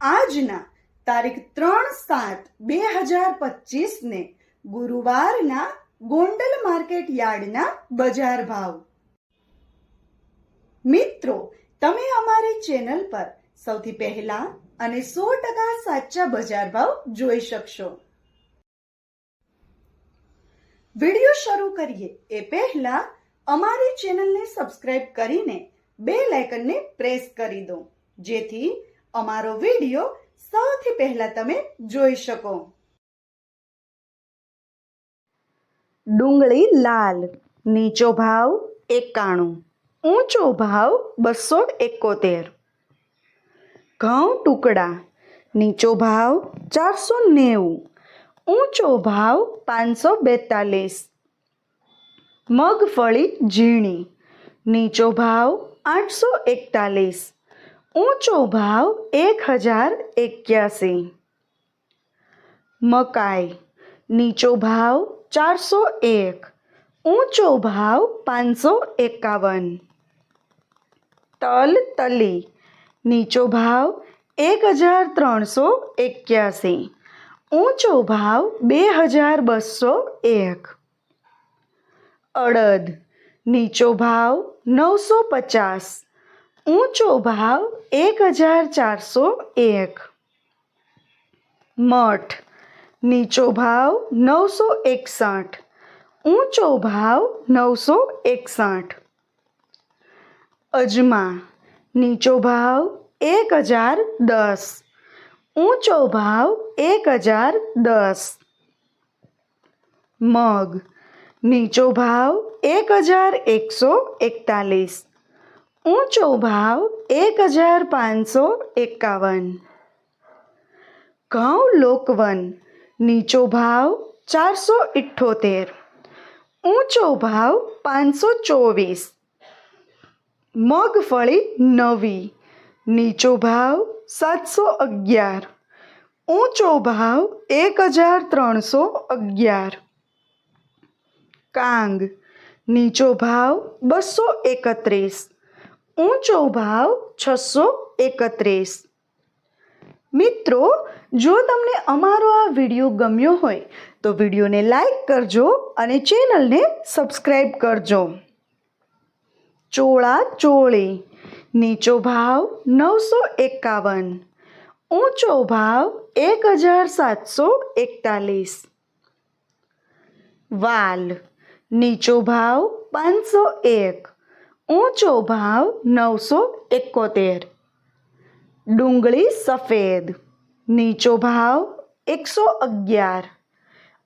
આજના તારીખ ત્રણ સાત બે હજાર પચીસને ગુરુવારના ગોંડલ માર્કેટ યાર્ડના બજાર ભાવ. મિત્રો, તમે અમારી ચેનલ પર સૌથી પહેલા અને સો ટકા સાચા બજાર ભાવ જોઈ શકશો. વિડિયો શરૂ કરીએ એ પહેલા અમારી ચેનલને સબસ્ક્રાઇબ કરીને બે લાઇકનને પ્રેસ કરી દો, જેથી અમારો વીડિયો સૌથી પહેલા તમે જોઈ શકો. ડુંગળી લાલ, નીચો ભાવ એકાણું, ઊંચો ભાવ બસો એકોતેર. ઘઉં ટુકડા, નીચો ભાવ ચારસો નેવું, ઊંચો ભાવ પાંચસો બેતાલીસ. મગફળી ઝીણી, નીચો ભાવ આઠસો એકતાલીસ. ઊંચો ભાવ એક હજાર એક્યાસી. મકાઈ, નીચો ભાવ ચારસો એક. ઊંચો ભાવ પાંચસો એકાવન. તલ તલી, નીચો ભાવ એક હજાર ત્રણસો એક્યાસી. ઊંચો ભાવ બે હજાર બસો એક. અડદ, નીચો ભાવ નવસો પચાસ. ઊંચો ભાવ એક હજાર ચારસો એક. મઠ, નીચો ભાવ નવસો એકસઠ. ઊંચો ભાવ નવસો એકસઠ. અજમા, નીચો ભાવ એક હજાર દસ. ઊંચો ભાવ એક હજાર દસ. મગ, નીચો ભાવ એક હજાર એકસો એકતાલીસ. ઊંચો ભાવ એક હજાર પાંચસો એકાવન. ઘઉં લોકવન, નીચો ભાવ ચારસો ઇઠ્ઠોતેર. ઊંચો ભાવ પાંચસો ચોવીસ. મગફળી નવી, નીચો ભાવ સાતસો અગિયાર. ઊંચો ભાવ એક હજાર ત્રણસો અગિયાર. કાંગ, નીચો ભાવ બસો એકત્રીસ. ઊંચો ભાવ છસો એકત્રીસ. મિત્રો, જો તમને અમારો આ વીડિયો ગમ્યો હોય, તો વિડીયોને લાઈક કરજો અને ચેનલને સબસ્ક્રાઈબ કરજો. ચોળા ચોળી, નીચો ભાવ નવસો એકાવન, ઊંચો ભાવ એક હજાર સાતસો એકતાલીસ. વાલ, નીચો ભાવ પાંચસો એક. ઊંચો ભાવ નવસો એકોતેર. ડુંગળી સફેદ. નીચો ભાવ એકસો અગિયાર.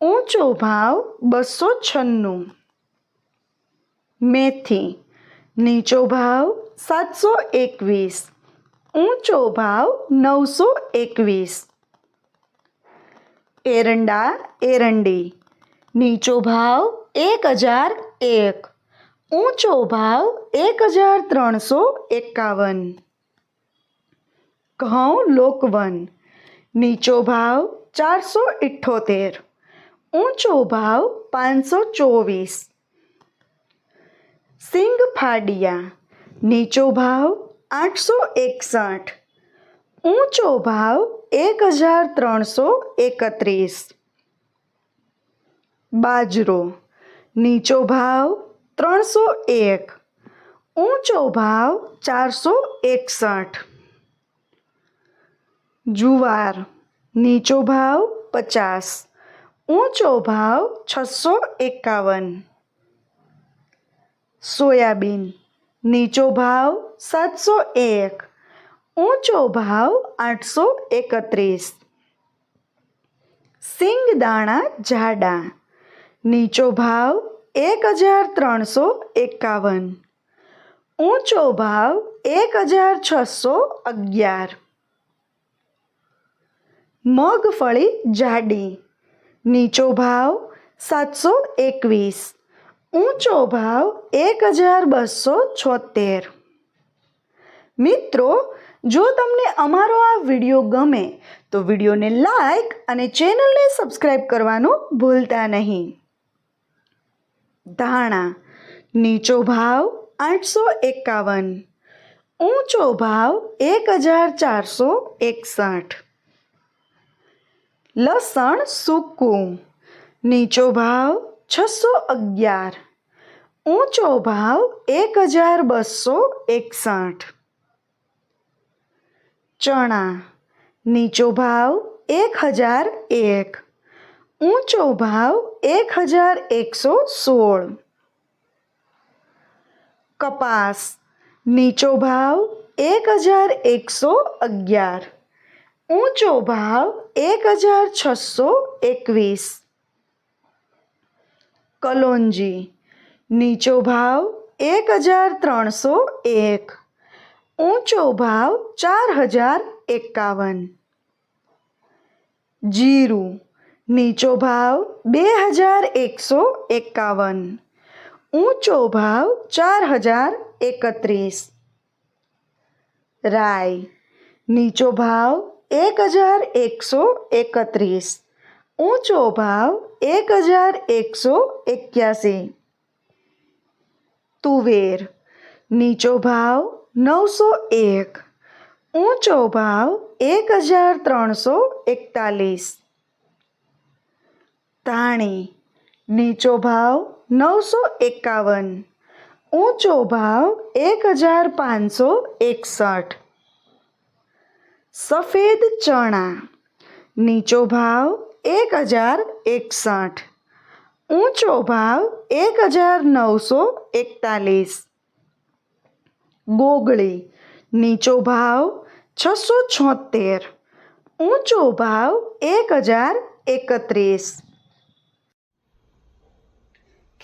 ઊંચો ભાવ બસો છન્નું. મેથી. નીચો ભાવ સાતસો એકવીસ. ઊંચો ભાવ નવસો એકવીસ. એરંડા એરંડી. નીચો ભાવ એક હજાર એક. ઊંચો ભાવ એક હજાર ત્રણસો એકાવન. ઘઉં લોકવન. નીચો ભાવ ચારસો ઇઠ્ઠોતેર ઊંચો ભાવ પાંચસો ચોવીસ. સિંગ ફાડિયા. નીચો ભાવ આઠસો એકસઠ. ઊંચો ભાવ એક હજાર ત્રણસો એકત્રીસ. બાજરો. નીચો ભાવ ત્રણસો એક. ઊંચો ભાવ ચારસો એકસઠ. જુવાર, નીચો ભાવ પચાસ. ઊંચો ભાવ છસો એકાવન. સોયાબીન, નીચો ભાવ સાતસો એક. ઊંચો ભાવ આઠસો એકત્રીસ. સિંગદાણા જાડા. નીચો ભાવ એક હજાર ત્રણસો એકાવન. ઊંચો ભાવ એક હજાર છસો અગિયાર. મગફળી જાડી. નીચો ભાવ સાતસો એકવીસ. ઊંચો ભાવ એક હજાર બસો છોતેર. મિત્રો, જો તમને અમારો આ વીડિયો ગમે, તો વિડીયોને લાઈક અને ચેનલને સબસ્ક્રાઈબ કરવાનું ભૂલતા નહીં. ધાણા, નીચો ભાવ આઠસો એકાવન, ઊંચો ભાવ એક હજાર ચારસો એકસઠ. લસણ સૂકું, નીચો ભાવ છસો અગિયાર, ઊંચો ભાવ એક હજાર બસો એકસઠ. ચણા, નીચો ભાવ એક હજાર એક. ઊંચો ભાવ એક હજાર એકસો સોળ કપાસ નીચો ભાવ એક હજાર એકસો અગિયાર ઊંચો ભાવ એક હજાર છસો એકવીસ કલોંજી નીચો ભાવ એક હજાર ત્રણસો એક ઊંચો ભાવ ચાર હજાર એકાવન જીરું નીચો ભાવ બે હજાર એકસો એકાવન. ઊંચો ભાવ ચાર હજાર એકત્રીસ. રાય, નીચો ભાવ એક હજાર એકસો એકત્રીસ. ઊંચો ભાવ એક હજાર એકસો એક્યાસી. તુવેર, નીચો ભાવ નવસો એક. ઊંચો ભાવ એક હજાર ત્રણસો એકતાલીસ. ધાણી નીચો ભાવ નવસો એકાવન. ઊંચો ભાવ એક હજાર પાંચસો એકસઠ. સફેદ ચણા. નીચો ભાવ એક હજાર એકસઠ ઊંચો ભાવ એક હજાર નવસો એકતાલીસ. ગોગળી. નીચો ભાવ છસો છોતેર ઊંચો ભાવ એક હજાર એકત્રીસ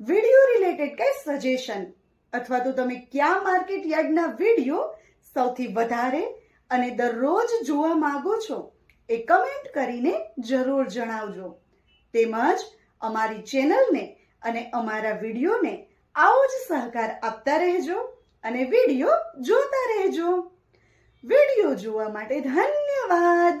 વીડિયો રિલેટેડ કઈ સજેશન અથવા તો તમે કયા માર્કેટ યાર્ડના વીડિયો સૌથી વધારે અને દરરોજ જોવા માંગો છો એ કમેન્ટ કરીને જરૂર જણાવજો. તેમજ અમારી ચેનલને અને અમારા વિડીયોને આવો જ સહકાર આપતા રહેજો અને વીડિયો જોતા રહેજો. વીડિયો જોવા માટે ધન્યવાદ!